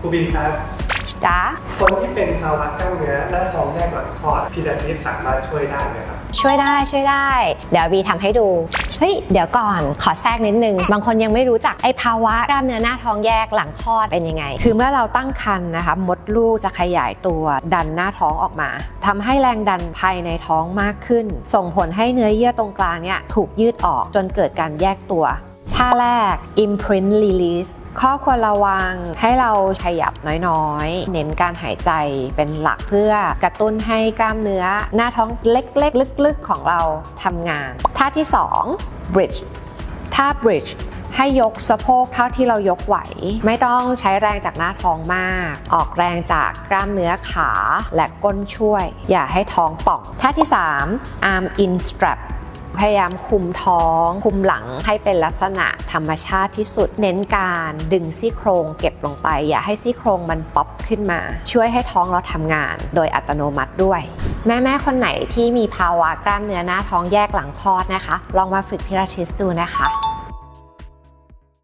ครูบินครับจ้าคนที่เป็นภาวะกล้ามเนื้อหน้าท้องแยกหลังคลอดพิลาทิสสามารถช่วยได้ไหมครับช่วยได้ช่วยได้ เดี๋ยวบีทำให้ดู เฮ้ย เดี๋ยวก่อนขอแทรกนิดนึง บางคนยังไม่รู้จักไอ้ภาวะกล้ามเนื้อหน้าท้องแยกหลังคลอดเป็นยังไง คือเมื่อเราตั้งครรภ์นะคะ มดลูกจะขยายตัวดันหน้าท้องออกมาทำให้แรงดันภายในท้องมากขึ้น ส่งผลให้เนื้อเยื่อตรงกลางเนี่ยถูกยืดออกจนเกิดการแยกตัว ท่าแรก imprint release ข้อควรระวังให้เราขยับน้อยๆ เน้นการหายใจเป็นหลักเพื่อกระตุ้นให้กล้ามเนื้อ หน้าท้องเล็กๆ ลึกๆ ของเราทำงาน ท่าที่ 2 bridge ท่า bridge ให้ยกสะโพกเท่าที่เรายกไหว ไม่ต้องใช้แรงจากหน้าท้องมาก ออกแรงจากกล้ามเนื้อขาและก้นช่วย อย่าให้ท้องป่อง ท่าที่ 3 arm in strap พยายามคุมท้อง คุมหลังให้เป็นลักษณะธรรมชาติที่สุด เน้นการดึงซี่โครงเก็บลงไป อย่าให้ซี่โครงมันป๊อปขึ้นมา ช่วยให้ท้องเราทำงาน โดยอัตโนมัติด้วย แม่ๆ คนไหนที่มีภาวะกล้ามเนื้อหน้าท้องแยกหลังคลอดนะคะ ลองมาฝึกพิลาทิสดูนะคะ